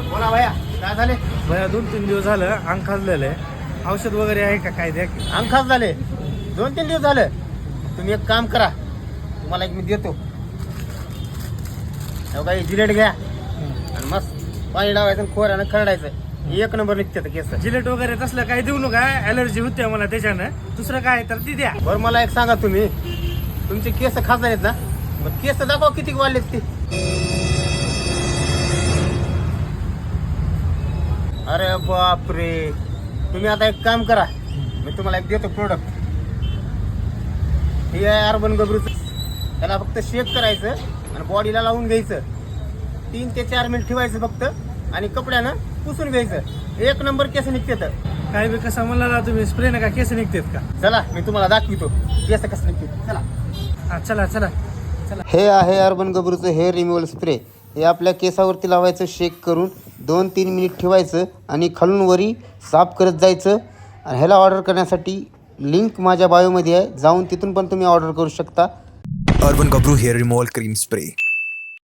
भया काय झाले? भया दोन तीन दिवस झालं अंग खाजलेलं आहे. औषध वगैरे आहे का काय द्या की? अंग खास झाले दोन तीन दिवस झालं. तुम्ही एक काम करा. तुम्हाला एक मी देतो. काही जिलेट घ्या. आणि मस्त पाणी लावायचं आणि खोऱ्यानं खरडायचं. एक नंबर निघते केस. जिलेट वगैरे तसलं काही देऊ नका. ऍलर्जी होते मला त्याच्यानं. दुसरं काय तर ती द्या. बरं मला एक सांगा तुम्ही. तुमचे केस खास ना? मग केस दाखवा किती वाढलेत ते. अरे बापरे. तुम्ही आता एक काम करा. मी तुम्हाला एक देतो प्रोडक्ट हे आहे अर्बन गबरूचं त्याला फक्त शेक करायचं आणि बॉडीला लावून घ्यायचं. तीन ते चार मिनिट ठेवायचं फक्त आणि कपड्यानं पुसून घ्यायचं. एक नंबर केस निघते तर काय बी कसा म्हणला ना तुम्ही स्प्रे नका केस निघतात का? चला मी तुम्हाला दाखवितो. केस कसं निघते. चला. हा चला चला. हे आहे अर्बन गबरूचं हेअर रिमूव्हल स्प्रे हे आपल्या केसावरती लावायचं शेक करून दोन तीन मिनिट ठेवायचं आणि खालून वरी साफ करत जायचं. आणि ह्याला ऑर्डर करण्यासाठी लिंक माझ्या बायोमध्ये आहे. जाऊन तिथून पण तुम्ही ऑर्डर करू शकता. Urban Gabru hair removal cream spray